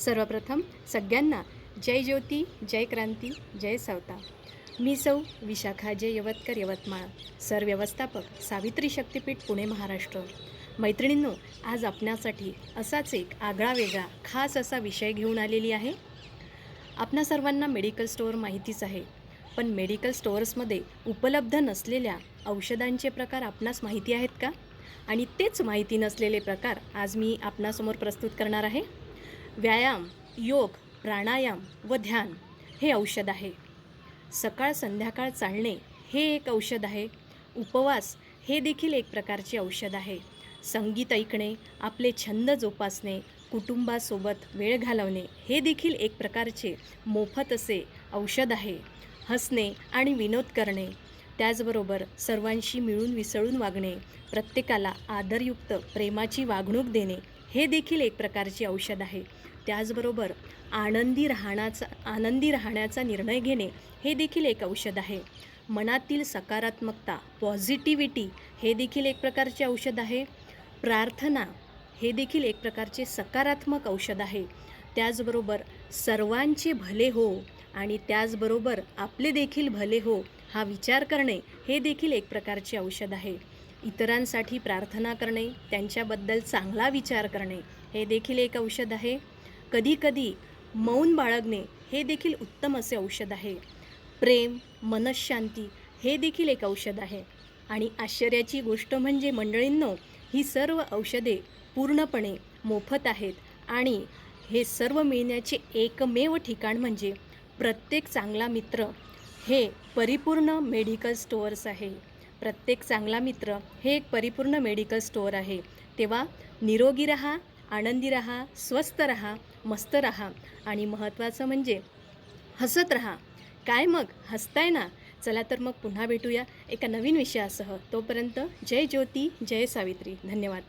सर्वप्रथम सगळ्यांना जय ज्योती जय क्रांती जय सावता. मी सौ विशाखा जय यवतकर यवतमाळ सर व्यवस्थापक सावित्री शक्तीपीठ पुणे महाराष्ट्र. मैत्रिणींनो आज आपणासाठी असाच एक आगळा वेगळा खास असा विषय घेऊन आलेली आहे. आपणा सर्वांना मेडिकल स्टोअर माहितीच आहे पण मेडिकल स्टोअर्समध्ये उपलब्ध नसलेल्या औषधांचे प्रकार आपणास माहिती आहेत का? आणि तेच माहिती नसलेले प्रकार आज मी आपणासमोर प्रस्तुत करणार आहे. व्यायाम योग प्राणायाम व ध्यान हे औषध आहे. सकाळ संध्याकाळ चालणे हे एक औषध आहे. उपवास हे देखील एक प्रकारचे औषध आहे. संगीत ऐकणे आपले छंद जोपासणे कुटुंबासोबत वेळ घालवणे हे देखील एक प्रकारचे मोफत असे औषध आहे. हसणे आणि विनोद करणे त्याचबरोबर सर्वांशी मिळून मिसळून वागणे प्रत्येकाला आदरयुक्त प्रेमाची वागणूक देणे हे देखील एक प्रकारचे औषध आहे. त्याचबरोबर आनंदी राहण्याचा आनंदी राहण्याचा निर्णय घेणे हे देखील एक औषध आहे. मनातील सकारात्मकता पॉझिटिव्हिटी हे देखील एक प्रकारचे औषध आहे. प्रार्थना हे देखील एक प्रकारचे सकारात्मक औषध आहे. त्याचबरोबर सर्वांचे भले हो आणि त्याचबरोबर आपले देखील भले हो हा विचार करणे हे देखील एक प्रकारचे औषध आहे. इतरांसाठी प्रार्थना करणे त्यांच्याबद्दल चांगला विचार करणे हे देखील एक औषध आहे. कधीकधी मौन बाळगणे हे देखील उत्तम असे औषध आहे. प्रेम मनशांती हे देखील एक औषध आहे. आणि आश्चर्याची गोष्ट म्हणजे मंडळींनो ही सर्व औषधे पूर्णपणे मोफत आहेत आणि हे सर्व मिळण्याचे एकमेव ठिकाण म्हणजे प्रत्येक चांगला मित्र हे परिपूर्ण मेडिकल स्टोअर्स आहे. प्रत्येक चांगला मित्र हे एक परिपूर्ण मेडिकल स्टोअर आहे. तेव्हा निरोगी रहा आनंदी रहा स्वस्त रहा मस्त रहा आणि महत्त्वाचं म्हणजे हसत रहा. काय मग? हसताय ना? चला तर मग पुन्हा भेटूया एका नवीन विषयासह. तोपर्यंत जय ज्योती जय सावित्री. धन्यवाद.